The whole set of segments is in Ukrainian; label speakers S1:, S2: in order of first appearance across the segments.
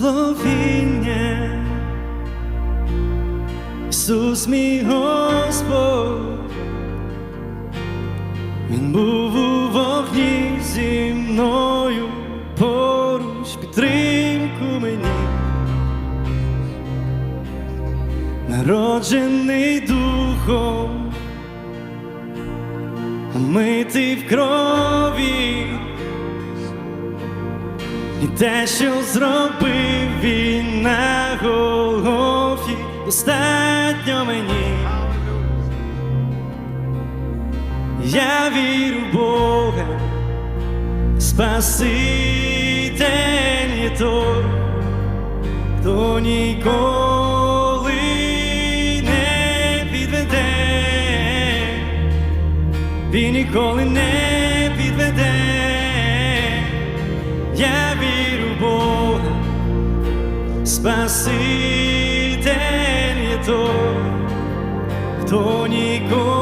S1: благословіння. Ісус мій Господь, Він був у вогні зі мною поруч підтримку мені. Народжений духом, митий в крові, і те, що зробив він на Голгофі, достатньо мені. Я вірю в Бога, Спаситель є той, хто ніколи не підведе, він ніколи не Спаситель не тот, кто ніколи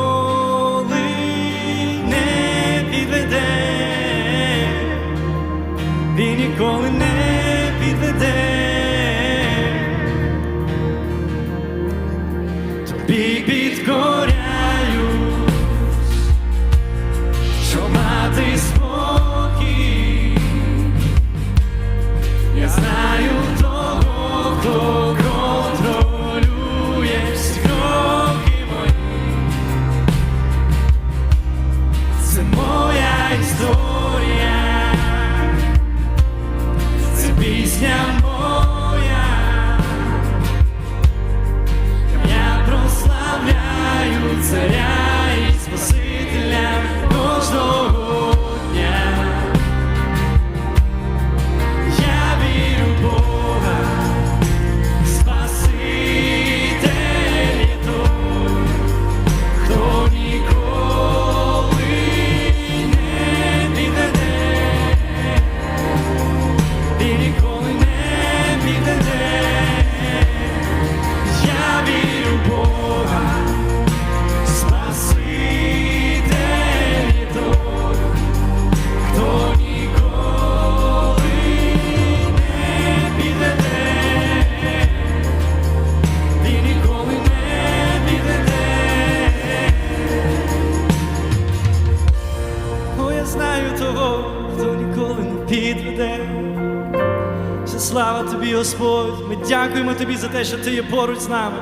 S1: Господь. Ми дякуємо тобі за те, що ти є поруч з нами.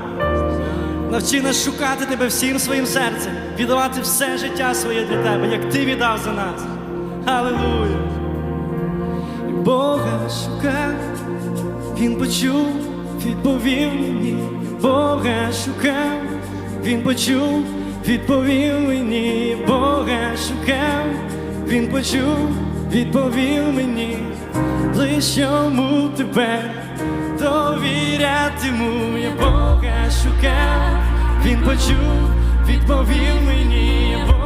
S1: Навчи нас шукати тебе всім своїм серцем, віддавати все життя своє для тебе, як ти віддав за нас. Аллилуйя! Бога шукав, він почув, відповів мені, Бога шукав, він почув, відповів мені, Бога шукав, він почув, відповів мені, лиш йому тебе довірятиму, я Бога шукав, він почув, відповів мені, я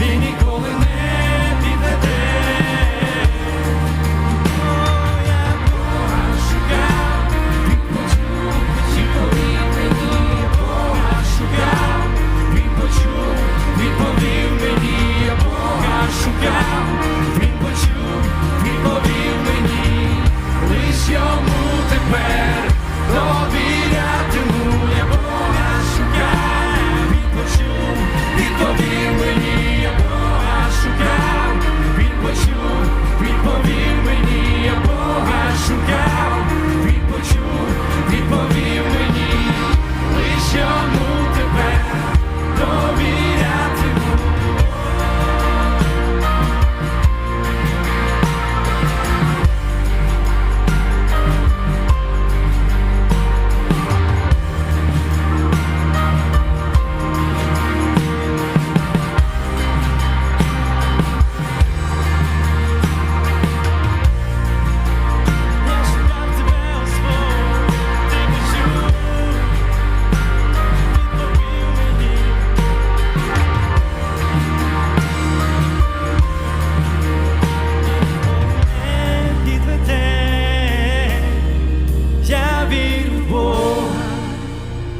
S1: Beni